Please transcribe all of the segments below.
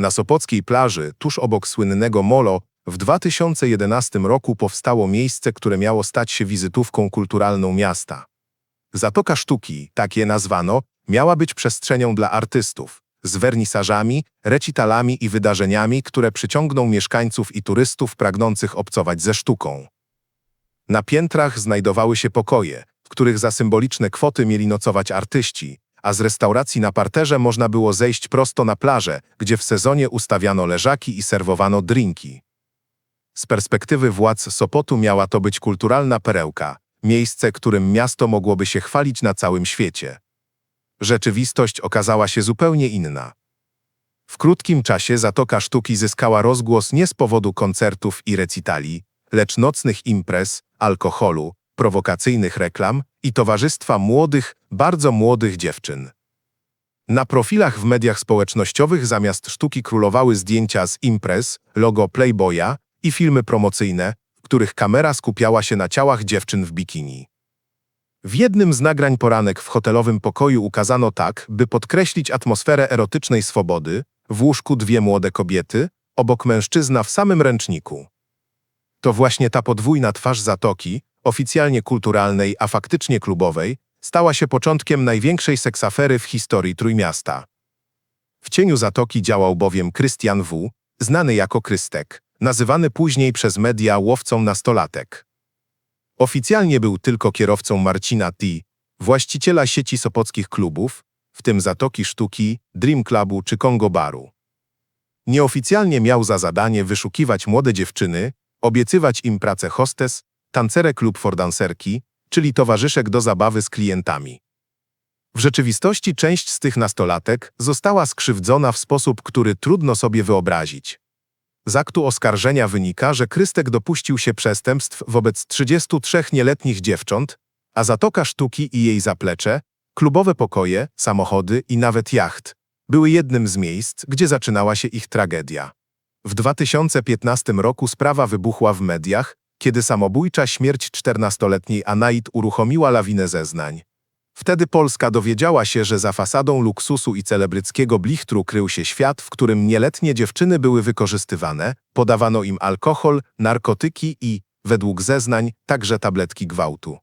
Na Sopockiej plaży, tuż obok słynnego Molo, w 2011 roku powstało miejsce, które miało stać się wizytówką kulturalną miasta. Zatoka Sztuki, tak je nazwano, miała być przestrzenią dla artystów, z wernisażami, recitalami i wydarzeniami, które przyciągną mieszkańców i turystów pragnących obcować ze sztuką. Na piętrach znajdowały się pokoje, w których za symboliczne kwoty mieli nocować artyści, a z restauracji na parterze można było zejść prosto na plażę, gdzie w sezonie ustawiano leżaki i serwowano drinki. Z perspektywy władz Sopotu miała to być kulturalna perełka, miejsce, którym miasto mogłoby się chwalić na całym świecie. Rzeczywistość okazała się zupełnie inna. W krótkim czasie Zatoka Sztuki zyskała rozgłos nie z powodu koncertów i recitali, lecz nocnych imprez, alkoholu, prowokacyjnych reklam i towarzystwa młodych, bardzo młodych dziewczyn. Na profilach w mediach społecznościowych zamiast sztuki królowały zdjęcia z imprez, logo Playboya i filmy promocyjne, w których kamera skupiała się na ciałach dziewczyn w bikini. W jednym z nagrań poranek w hotelowym pokoju ukazano tak, by podkreślić atmosferę erotycznej swobody, w łóżku dwie młode kobiety, obok mężczyzna w samym ręczniku. To właśnie ta podwójna twarz Zatoki, oficjalnie kulturalnej, a faktycznie klubowej, stała się początkiem największej seksafery w historii Trójmiasta. W cieniu Zatoki działał bowiem Krystian W., znany jako Krystek, nazywany później przez media łowcą nastolatek. Oficjalnie był tylko kierowcą Marcina T., właściciela sieci sopockich klubów, w tym Zatoki Sztuki, Dream Clubu czy Kongo Baru. Nieoficjalnie miał za zadanie wyszukiwać młode dziewczyny, obiecywać im pracę hostes, tancerek lub fordanserki, czyli towarzyszek do zabawy z klientami. W rzeczywistości część z tych nastolatek została skrzywdzona w sposób, który trudno sobie wyobrazić. Z aktu oskarżenia wynika, że Krystek dopuścił się przestępstw wobec 33 nieletnich dziewcząt, a Zatoka Sztuki i jej zaplecze, klubowe pokoje, samochody i nawet jacht były jednym z miejsc, gdzie zaczynała się ich tragedia. W 2015 roku sprawa wybuchła w mediach, kiedy samobójcza śmierć 14-letniej Anait uruchomiła lawinę zeznań. Wtedy Polska dowiedziała się, że za fasadą luksusu i celebryckiego blichtru krył się świat, w którym nieletnie dziewczyny były wykorzystywane, podawano im alkohol, narkotyki i, według zeznań, także tabletki gwałtu.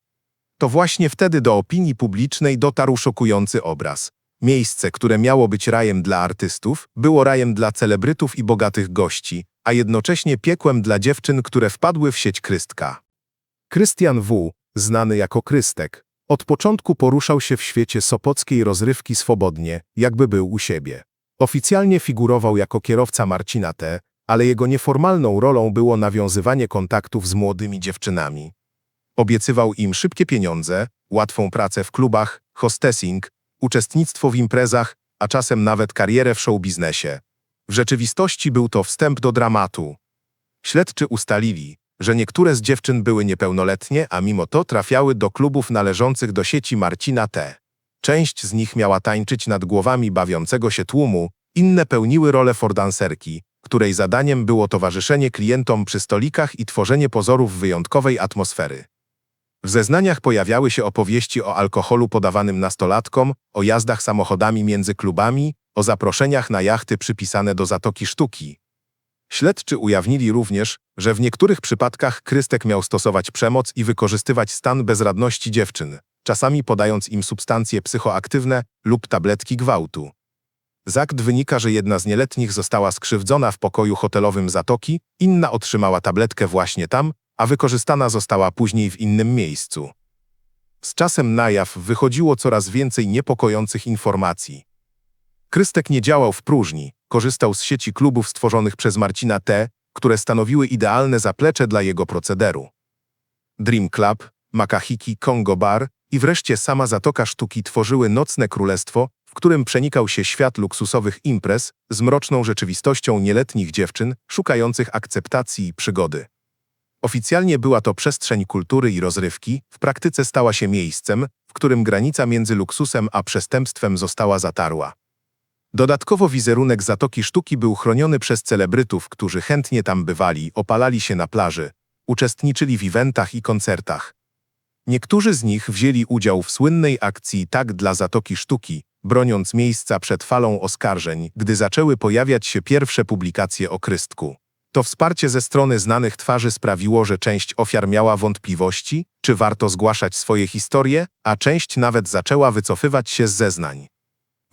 To właśnie wtedy do opinii publicznej dotarł szokujący obraz. Miejsce, które miało być rajem dla artystów, było rajem dla celebrytów i bogatych gości, a jednocześnie piekłem dla dziewczyn, które wpadły w sieć Krystka. Krystian W., znany jako Krystek, od początku poruszał się w świecie sopockiej rozrywki swobodnie, jakby był u siebie. Oficjalnie figurował jako kierowca Marcina T., ale jego nieformalną rolą było nawiązywanie kontaktów z młodymi dziewczynami. Obiecywał im szybkie pieniądze, łatwą pracę w klubach, hostessing, uczestnictwo w imprezach, a czasem nawet karierę w showbiznesie. W rzeczywistości był to wstęp do dramatu. Śledczy ustalili, że niektóre z dziewczyn były niepełnoletnie, a mimo to trafiały do klubów należących do sieci Marcina T. Część z nich miała tańczyć nad głowami bawiącego się tłumu, inne pełniły rolę fordanserki, której zadaniem było towarzyszenie klientom przy stolikach i tworzenie pozorów wyjątkowej atmosfery. W zeznaniach pojawiały się opowieści o alkoholu podawanym nastolatkom, o jazdach samochodami między klubami, o zaproszeniach na jachty przypisane do Zatoki Sztuki. Śledczy ujawnili również, że w niektórych przypadkach Krystek miał stosować przemoc i wykorzystywać stan bezradności dziewczyn, czasami podając im substancje psychoaktywne lub tabletki gwałtu. Z akt wynika, że jedna z nieletnich została skrzywdzona w pokoju hotelowym Zatoki, inna otrzymała tabletkę właśnie tam, a wykorzystana została później w innym miejscu. Z czasem na jaw wychodziło coraz więcej niepokojących informacji. Krystek nie działał w próżni, korzystał z sieci klubów stworzonych przez Marcina T., które stanowiły idealne zaplecze dla jego procederu. Dream Club, Makahiki, Congo Bar i wreszcie sama Zatoka Sztuki tworzyły nocne królestwo, w którym przenikał się świat luksusowych imprez z mroczną rzeczywistością nieletnich dziewczyn szukających akceptacji i przygody. Oficjalnie była to przestrzeń kultury i rozrywki, w praktyce stała się miejscem, w którym granica między luksusem a przestępstwem została zatarła. Dodatkowo wizerunek Zatoki Sztuki był chroniony przez celebrytów, którzy chętnie tam bywali, opalali się na plaży, uczestniczyli w eventach i koncertach. Niektórzy z nich wzięli udział w słynnej akcji Tak dla Zatoki Sztuki, broniąc miejsca przed falą oskarżeń, gdy zaczęły pojawiać się pierwsze publikacje o Krystku. To wsparcie ze strony znanych twarzy sprawiło, że część ofiar miała wątpliwości, czy warto zgłaszać swoje historie, a część nawet zaczęła wycofywać się z zeznań.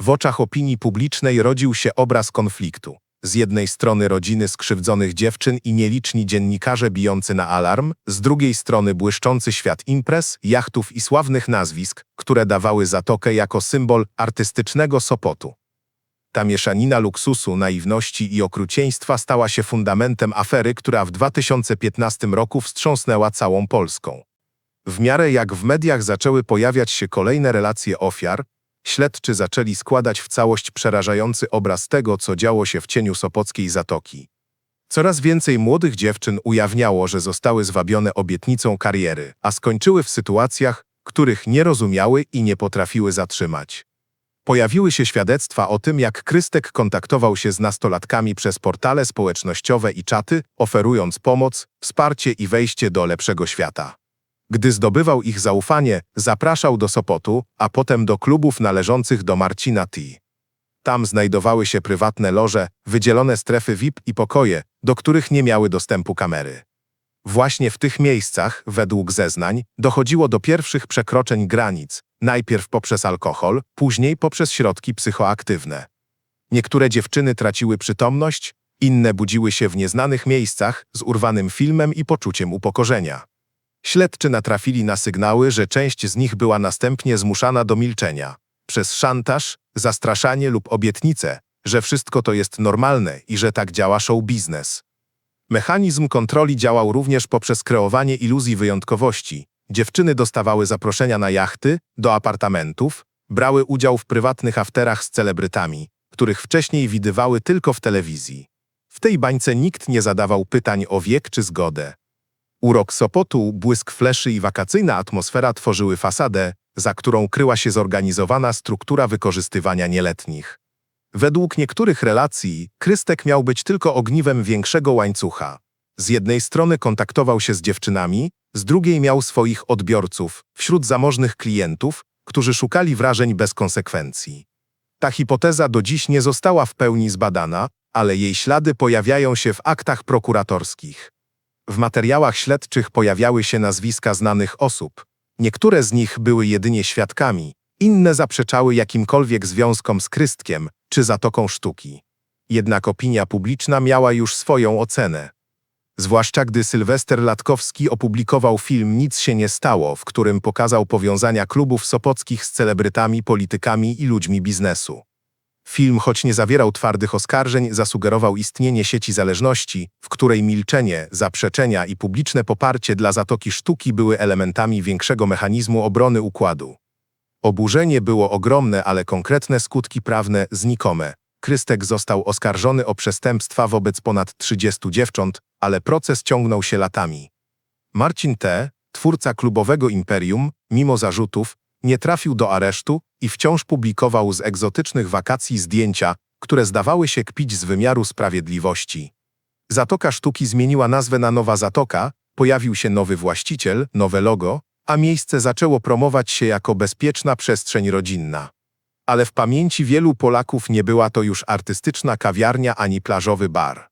W oczach opinii publicznej rodził się obraz konfliktu. Z jednej strony rodziny skrzywdzonych dziewczyn i nieliczni dziennikarze bijący na alarm, z drugiej strony błyszczący świat imprez, jachtów i sławnych nazwisk, które dawały Zatokę jako symbol artystycznego Sopotu. Ta mieszanina luksusu, naiwności i okrucieństwa stała się fundamentem afery, która w 2015 roku wstrząsnęła całą Polską. W miarę jak w mediach zaczęły pojawiać się kolejne relacje ofiar, śledczy zaczęli składać w całość przerażający obraz tego, co działo się w cieniu Sopockiej Zatoki. Coraz więcej młodych dziewczyn ujawniało, że zostały zwabione obietnicą kariery, a skończyły w sytuacjach, których nie rozumiały i nie potrafiły zatrzymać. Pojawiły się świadectwa o tym, jak Krystek kontaktował się z nastolatkami przez portale społecznościowe i czaty, oferując pomoc, wsparcie i wejście do lepszego świata. Gdy zdobywał ich zaufanie, zapraszał do Sopotu, a potem do klubów należących do Marcina T. Tam znajdowały się prywatne loże, wydzielone strefy VIP i pokoje, do których nie miały dostępu kamery. Właśnie w tych miejscach, według zeznań, dochodziło do pierwszych przekroczeń granic, najpierw poprzez alkohol, później poprzez środki psychoaktywne. Niektóre dziewczyny traciły przytomność, inne budziły się w nieznanych miejscach z urwanym filmem i poczuciem upokorzenia. Śledczy natrafili na sygnały, że część z nich była następnie zmuszana do milczenia przez szantaż, zastraszanie lub obietnicę, że wszystko to jest normalne i że tak działa show biznes. Mechanizm kontroli działał również poprzez kreowanie iluzji wyjątkowości. Dziewczyny dostawały zaproszenia na jachty, do apartamentów, brały udział w prywatnych afterach z celebrytami, których wcześniej widywały tylko w telewizji. W tej bańce nikt nie zadawał pytań o wiek czy zgodę. Urok Sopotu, błysk fleszy i wakacyjna atmosfera tworzyły fasadę, za którą kryła się zorganizowana struktura wykorzystywania nieletnich. Według niektórych relacji, Krystek miał być tylko ogniwem większego łańcucha. Z jednej strony kontaktował się z dziewczynami, z drugiej miał swoich odbiorców, wśród zamożnych klientów, którzy szukali wrażeń bez konsekwencji. Ta hipoteza do dziś nie została w pełni zbadana, ale jej ślady pojawiają się w aktach prokuratorskich. W materiałach śledczych pojawiały się nazwiska znanych osób. Niektóre z nich były jedynie świadkami, inne zaprzeczały jakimkolwiek związkom z Krystkiem czy Zatoką Sztuki. Jednak opinia publiczna miała już swoją ocenę. Zwłaszcza gdy Sylwester Latkowski opublikował film Nic się nie stało, w którym pokazał powiązania klubów sopockich z celebrytami, politykami i ludźmi biznesu. Film, choć nie zawierał twardych oskarżeń, zasugerował istnienie sieci zależności, w której milczenie, zaprzeczenia i publiczne poparcie dla Zatoki Sztuki były elementami większego mechanizmu obrony układu. Oburzenie było ogromne, ale konkretne skutki prawne znikome. Krystek został oskarżony o przestępstwa wobec ponad 30 dziewcząt, ale proces ciągnął się latami. Marcin T., twórca klubowego imperium, mimo zarzutów, nie trafił do aresztu i wciąż publikował z egzotycznych wakacji zdjęcia, które zdawały się kpić z wymiaru sprawiedliwości. Zatoka Sztuki zmieniła nazwę na Nowa Zatoka, pojawił się nowy właściciel, nowe logo, a miejsce zaczęło promować się jako bezpieczna przestrzeń rodzinna. Ale w pamięci wielu Polaków nie była to już artystyczna kawiarnia ani plażowy bar.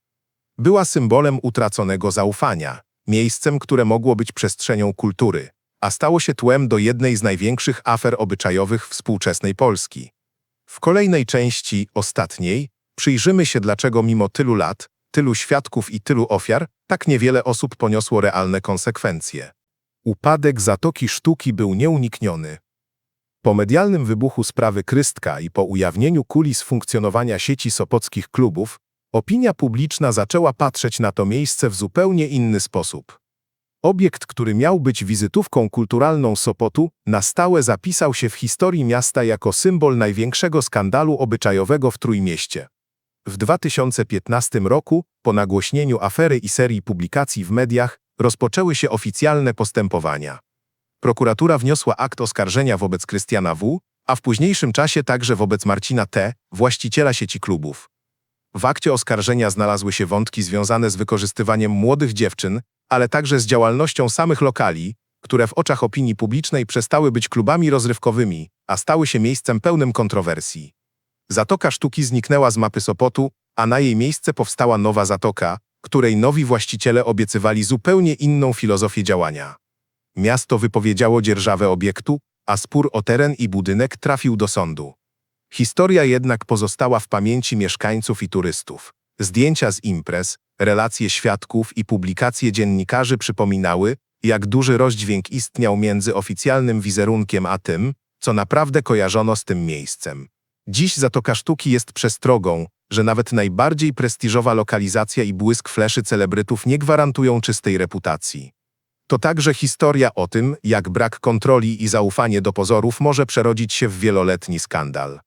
Była symbolem utraconego zaufania, miejscem, które mogło być przestrzenią kultury, a stało się tłem do jednej z największych afer obyczajowych współczesnej Polski. W kolejnej części, ostatniej, przyjrzymy się dlaczego mimo tylu lat, tylu świadków i tylu ofiar, tak niewiele osób poniosło realne konsekwencje. Upadek Zatoki Sztuki był nieunikniony. Po medialnym wybuchu sprawy Krystka i po ujawnieniu kulis funkcjonowania sieci sopockich klubów, opinia publiczna zaczęła patrzeć na to miejsce w zupełnie inny sposób. Obiekt, który miał być wizytówką kulturalną Sopotu, na stałe zapisał się w historii miasta jako symbol największego skandalu obyczajowego w Trójmieście. W 2015 roku, po nagłośnieniu afery i serii publikacji w mediach, rozpoczęły się oficjalne postępowania. Prokuratura wniosła akt oskarżenia wobec Krystiana W., a w późniejszym czasie także wobec Marcina T., właściciela sieci klubów. W akcie oskarżenia znalazły się wątki związane z wykorzystywaniem młodych dziewczyn, ale także z działalnością samych lokali, które w oczach opinii publicznej przestały być klubami rozrywkowymi, a stały się miejscem pełnym kontrowersji. Zatoka Sztuki zniknęła z mapy Sopotu, a na jej miejsce powstała nowa zatoka, której nowi właściciele obiecywali zupełnie inną filozofię działania. Miasto wypowiedziało dzierżawę obiektu, a spór o teren i budynek trafił do sądu. Historia jednak pozostała w pamięci mieszkańców i turystów. Zdjęcia z imprez, relacje świadków i publikacje dziennikarzy przypominały, jak duży rozdźwięk istniał między oficjalnym wizerunkiem a tym, co naprawdę kojarzono z tym miejscem. Dziś Zatoka Sztuki jest przestrogą, że nawet najbardziej prestiżowa lokalizacja i błysk fleszy celebrytów nie gwarantują czystej reputacji. To także historia o tym, jak brak kontroli i zaufanie do pozorów może przerodzić się w wieloletni skandal.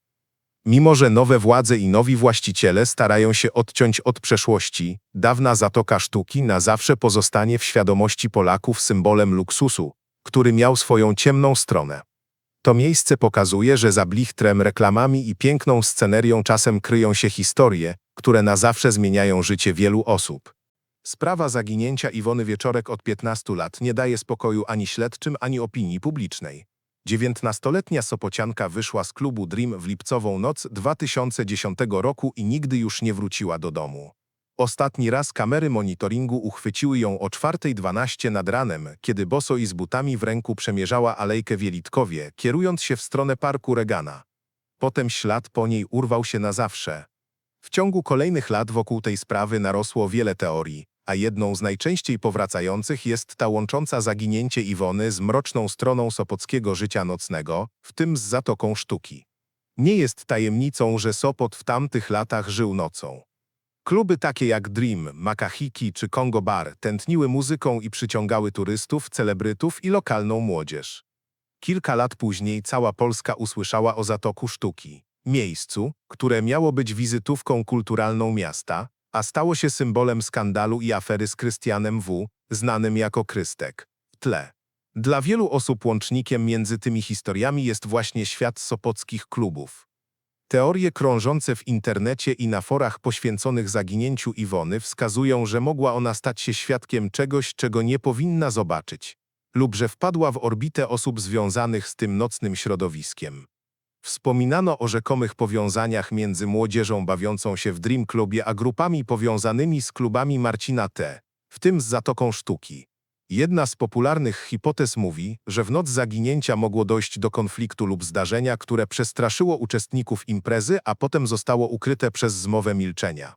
Mimo, że nowe władze i nowi właściciele starają się odciąć od przeszłości, dawna Zatoka Sztuki na zawsze pozostanie w świadomości Polaków symbolem luksusu, który miał swoją ciemną stronę. To miejsce pokazuje, że za blichtrem, reklamami i piękną scenerią czasem kryją się historie, które na zawsze zmieniają życie wielu osób. Sprawa zaginięcia Iwony Wieczorek od 15 lat nie daje spokoju ani śledczym, ani opinii publicznej. Dziewiętnastoletnia Sopocianka wyszła z klubu Dream w lipcową noc 2010 roku i nigdy już nie wróciła do domu. Ostatni raz kamery monitoringu uchwyciły ją o 4.12 nad ranem, kiedy boso i z butami w ręku przemierzała alejkę Wielitkowie, kierując się w stronę parku Regana. Potem ślad po niej urwał się na zawsze. W ciągu kolejnych lat wokół tej sprawy narosło wiele teorii, a jedną z najczęściej powracających jest ta łącząca zaginięcie Iwony z mroczną stroną sopockiego życia nocnego, w tym z Zatoką Sztuki. Nie jest tajemnicą, że Sopot w tamtych latach żył nocą. Kluby takie jak Dream, Makahiki czy Congo Bar tętniły muzyką i przyciągały turystów, celebrytów i lokalną młodzież. Kilka lat później cała Polska usłyszała o Zatoku Sztuki, miejscu, które miało być wizytówką kulturalną miasta, a stało się symbolem skandalu i afery z Krystianem W., znanym jako Krystek. W tle. Dla wielu osób łącznikiem między tymi historiami jest właśnie świat sopockich klubów. Teorie krążące w internecie i na forach poświęconych zaginięciu Iwony wskazują, że mogła ona stać się świadkiem czegoś, czego nie powinna zobaczyć, lub że wpadła w orbitę osób związanych z tym nocnym środowiskiem. Wspominano o rzekomych powiązaniach między młodzieżą bawiącą się w Dream Clubie a grupami powiązanymi z klubami Marcina T., w tym z Zatoką Sztuki. Jedna z popularnych hipotez mówi, że w noc zaginięcia mogło dojść do konfliktu lub zdarzenia, które przestraszyło uczestników imprezy, a potem zostało ukryte przez zmowę milczenia.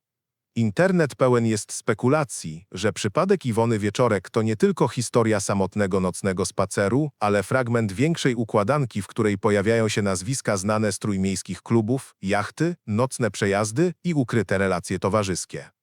Internet pełen jest spekulacji, że przypadek Iwony Wieczorek to nie tylko historia samotnego nocnego spaceru, ale fragment większej układanki, w której pojawiają się nazwiska znane z trójmiejskich klubów, jachty, nocne przejazdy i ukryte relacje towarzyskie.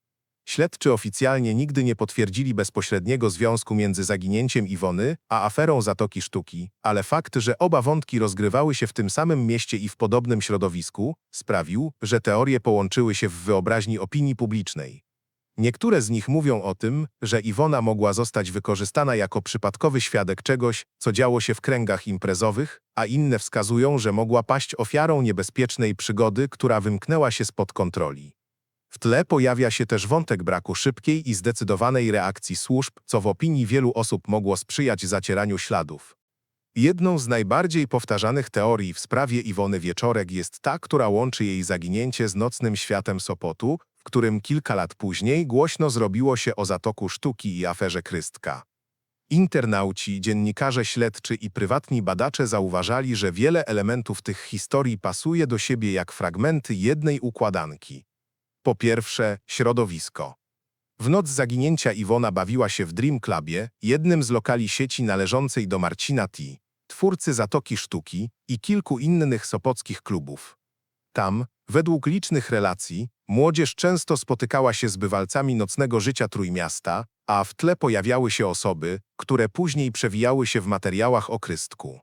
Śledczy oficjalnie nigdy nie potwierdzili bezpośredniego związku między zaginięciem Iwony a aferą Zatoki Sztuki, ale fakt, że oba wątki rozgrywały się w tym samym mieście i w podobnym środowisku, sprawił, że teorie połączyły się w wyobraźni opinii publicznej. Niektóre z nich mówią o tym, że Iwona mogła zostać wykorzystana jako przypadkowy świadek czegoś, co działo się w kręgach imprezowych, a inne wskazują, że mogła paść ofiarą niebezpiecznej przygody, która wymknęła się spod kontroli. W tle pojawia się też wątek braku szybkiej i zdecydowanej reakcji służb, co w opinii wielu osób mogło sprzyjać zacieraniu śladów. Jedną z najbardziej powtarzanych teorii w sprawie Iwony Wieczorek jest ta, która łączy jej zaginięcie z nocnym światem Sopotu, w którym kilka lat później głośno zrobiło się o Zatoku Sztuki i aferze Krystka. Internauci, dziennikarze śledczy i prywatni badacze zauważali, że wiele elementów tych historii pasuje do siebie jak fragmenty jednej układanki. Po pierwsze, środowisko. W noc zaginięcia Iwona bawiła się w Dream Clubie, jednym z lokali sieci należącej do Marcina T., twórcy Zatoki Sztuki i kilku innych sopockich klubów. Tam, według licznych relacji, młodzież często spotykała się z bywalcami nocnego życia Trójmiasta, a w tle pojawiały się osoby, które później przewijały się w materiałach o Krystku.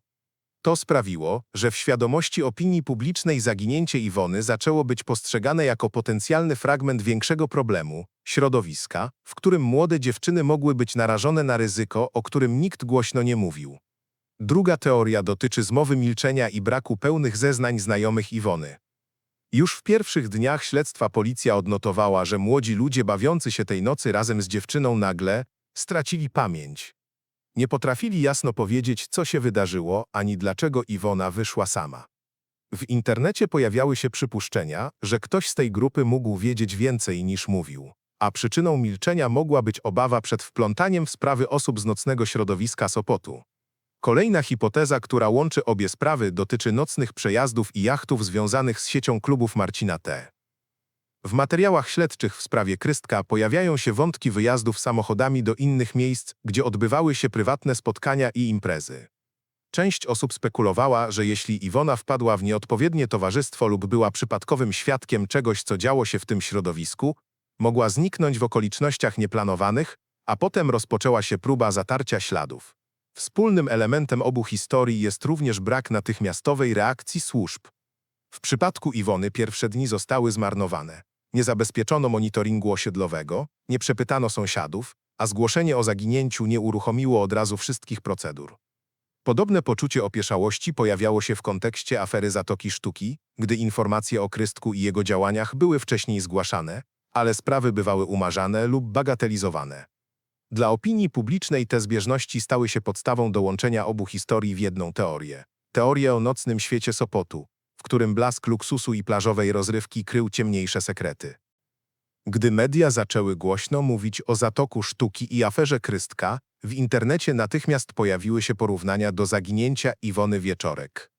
To sprawiło, że w świadomości opinii publicznej zaginięcie Iwony zaczęło być postrzegane jako potencjalny fragment większego problemu środowiska, w którym młode dziewczyny mogły być narażone na ryzyko, o którym nikt głośno nie mówił. Druga teoria dotyczy zmowy milczenia i braku pełnych zeznań znajomych Iwony. Już w pierwszych dniach śledztwa policja odnotowała, że młodzi ludzie bawiący się tej nocy razem z dziewczyną nagle stracili pamięć. Nie potrafili jasno powiedzieć, co się wydarzyło, ani dlaczego Iwona wyszła sama. W internecie pojawiały się przypuszczenia, że ktoś z tej grupy mógł wiedzieć więcej niż mówił, a przyczyną milczenia mogła być obawa przed wplątaniem w sprawy osób z nocnego środowiska Sopotu. Kolejna hipoteza, która łączy obie sprawy, dotyczy nocnych przejazdów i jachtów związanych z siecią klubów Marcina T. W materiałach śledczych w sprawie Krystka pojawiają się wątki wyjazdów samochodami do innych miejsc, gdzie odbywały się prywatne spotkania i imprezy. Część osób spekulowała, że jeśli Iwona wpadła w nieodpowiednie towarzystwo lub była przypadkowym świadkiem czegoś, co działo się w tym środowisku, mogła zniknąć w okolicznościach nieplanowanych, a potem rozpoczęła się próba zatarcia śladów. Wspólnym elementem obu historii jest również brak natychmiastowej reakcji służb. W przypadku Iwony pierwsze dni zostały zmarnowane. Nie zabezpieczono monitoringu osiedlowego, nie przepytano sąsiadów, a zgłoszenie o zaginięciu nie uruchomiło od razu wszystkich procedur. Podobne poczucie opieszałości pojawiało się w kontekście afery Zatoki Sztuki, gdy informacje o Krystku i jego działaniach były wcześniej zgłaszane, ale sprawy bywały umarzane lub bagatelizowane. Dla opinii publicznej te zbieżności stały się podstawą do łączenia obu historii w jedną teorię. Teorię o nocnym świecie Sopotu, w którym blask luksusu i plażowej rozrywki krył ciemniejsze sekrety. Gdy media zaczęły głośno mówić o Zatoku Sztuki i aferze Krystka, w internecie natychmiast pojawiły się porównania do zaginięcia Iwony Wieczorek.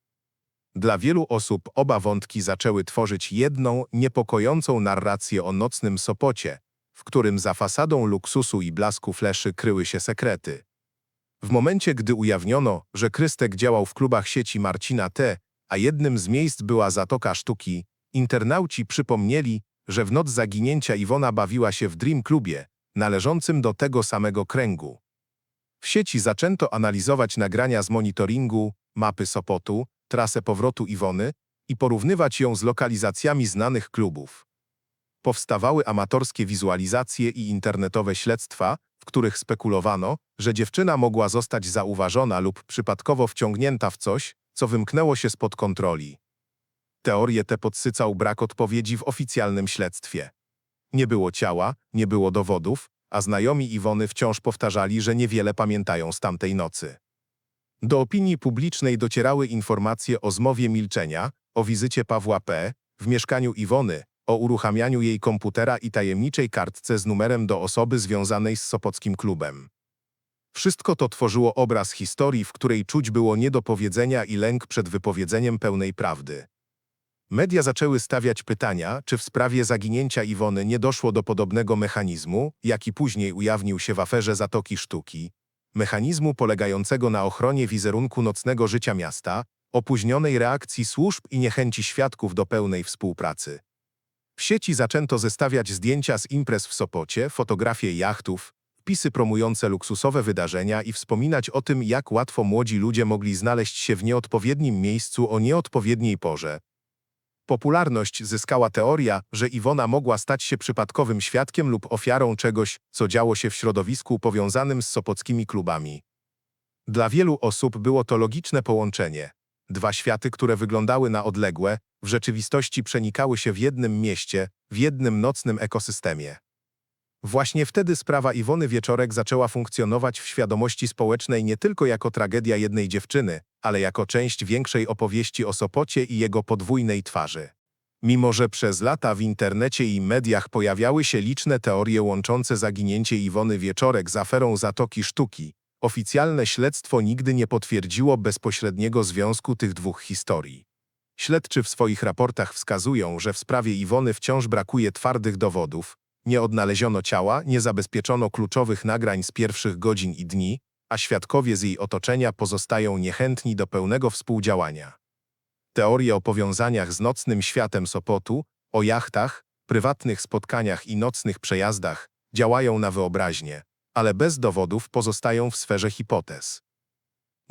Dla wielu osób oba wątki zaczęły tworzyć jedną, niepokojącą narrację o nocnym Sopocie, w którym za fasadą luksusu i blasku fleszy kryły się sekrety. W momencie, gdy ujawniono, że Krystek działał w klubach sieci Marcina T., a jednym z miejsc była Zatoka Sztuki, internauci przypomnieli, że w noc zaginięcia Iwona bawiła się w Dream Clubie, należącym do tego samego kręgu. W sieci zaczęto analizować nagrania z monitoringu, mapy Sopotu, trasę powrotu Iwony i porównywać ją z lokalizacjami znanych klubów. Powstawały amatorskie wizualizacje i internetowe śledztwa, w których spekulowano, że dziewczyna mogła zostać zauważona lub przypadkowo wciągnięta w coś, co wymknęło się spod kontroli. Teorię tę podsycał brak odpowiedzi w oficjalnym śledztwie. Nie było ciała, nie było dowodów, a znajomi Iwony wciąż powtarzali, że niewiele pamiętają z tamtej nocy. Do opinii publicznej docierały informacje o zmowie milczenia, o wizycie Pawła P., w mieszkaniu Iwony, o uruchamianiu jej komputera i tajemniczej kartce z numerem do osoby związanej z Sopockim Klubem. Wszystko to tworzyło obraz historii, w której czuć było niedopowiedzenia i lęk przed wypowiedzeniem pełnej prawdy. Media zaczęły stawiać pytania, czy w sprawie zaginięcia Iwony nie doszło do podobnego mechanizmu, jaki później ujawnił się w aferze Zatoki Sztuki, mechanizmu polegającego na ochronie wizerunku nocnego życia miasta, opóźnionej reakcji służb i niechęci świadków do pełnej współpracy. W sieci zaczęto zestawiać zdjęcia z imprez w Sopocie, fotografie jachtów, wpisy promujące luksusowe wydarzenia i wspominać o tym, jak łatwo młodzi ludzie mogli znaleźć się w nieodpowiednim miejscu o nieodpowiedniej porze. Popularność zyskała teoria, że Iwona mogła stać się przypadkowym świadkiem lub ofiarą czegoś, co działo się w środowisku powiązanym z sopockimi klubami. Dla wielu osób było to logiczne połączenie. Dwa światy, które wyglądały na odległe, w rzeczywistości przenikały się w jednym mieście, w jednym nocnym ekosystemie. Właśnie wtedy sprawa Iwony Wieczorek zaczęła funkcjonować w świadomości społecznej nie tylko jako tragedia jednej dziewczyny, ale jako część większej opowieści o Sopocie i jego podwójnej twarzy. Mimo, że przez lata w internecie i mediach pojawiały się liczne teorie łączące zaginięcie Iwony Wieczorek z aferą Zatoki Sztuki, oficjalne śledztwo nigdy nie potwierdziło bezpośredniego związku tych dwóch historii. Śledczy w swoich raportach wskazują, że w sprawie Iwony wciąż brakuje twardych dowodów, nie odnaleziono ciała, nie zabezpieczono kluczowych nagrań z pierwszych godzin i dni, a świadkowie z jej otoczenia pozostają niechętni do pełnego współdziałania. Teorie o powiązaniach z nocnym światem Sopotu, o jachtach, prywatnych spotkaniach i nocnych przejazdach działają na wyobraźnię, ale bez dowodów pozostają w sferze hipotez.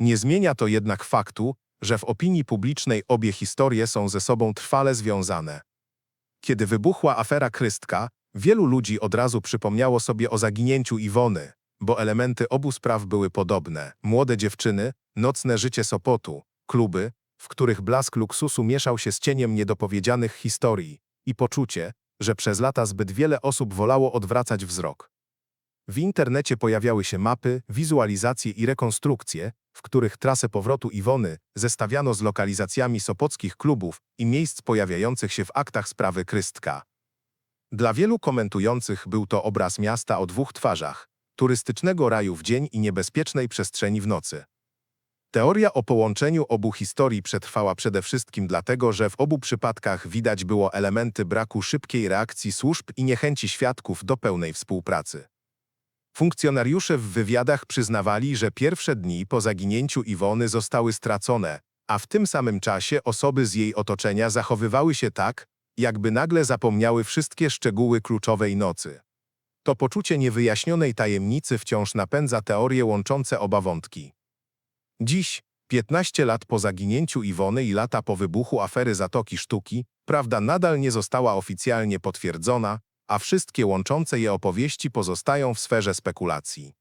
Nie zmienia to jednak faktu, że w opinii publicznej obie historie są ze sobą trwale związane. Kiedy wybuchła afera Krystka, wielu ludzi od razu przypomniało sobie o zaginięciu Iwony, bo elementy obu spraw były podobne. Młode dziewczyny, nocne życie Sopotu, kluby, w których blask luksusu mieszał się z cieniem niedopowiedzianych historii i poczucie, że przez lata zbyt wiele osób wolało odwracać wzrok. W internecie pojawiały się mapy, wizualizacje i rekonstrukcje, w których trasę powrotu Iwony zestawiano z lokalizacjami sopockich klubów i miejsc pojawiających się w aktach sprawy Krystka. Dla wielu komentujących był to obraz miasta o dwóch twarzach, turystycznego raju w dzień i niebezpiecznej przestrzeni w nocy. Teoria o połączeniu obu historii przetrwała przede wszystkim dlatego, że w obu przypadkach widać było elementy braku szybkiej reakcji służb i niechęci świadków do pełnej współpracy. Funkcjonariusze w wywiadach przyznawali, że pierwsze dni po zaginięciu Iwony zostały stracone, a w tym samym czasie osoby z jej otoczenia zachowywały się tak, jakby nagle zapomniały wszystkie szczegóły kluczowej nocy. To poczucie niewyjaśnionej tajemnicy wciąż napędza teorie łączące oba wątki. Dziś, 15 lat po zaginięciu Iwony i lata po wybuchu afery Zatoki Sztuki, prawda nadal nie została oficjalnie potwierdzona, a wszystkie łączące je opowieści pozostają w sferze spekulacji.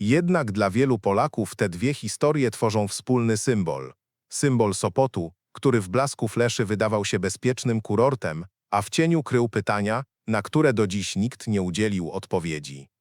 Jednak dla wielu Polaków te dwie historie tworzą wspólny symbol. Symbol Sopotu, który w blasku fleszy wydawał się bezpiecznym kurortem, a w cieniu krył pytania, na które do dziś nikt nie udzielił odpowiedzi.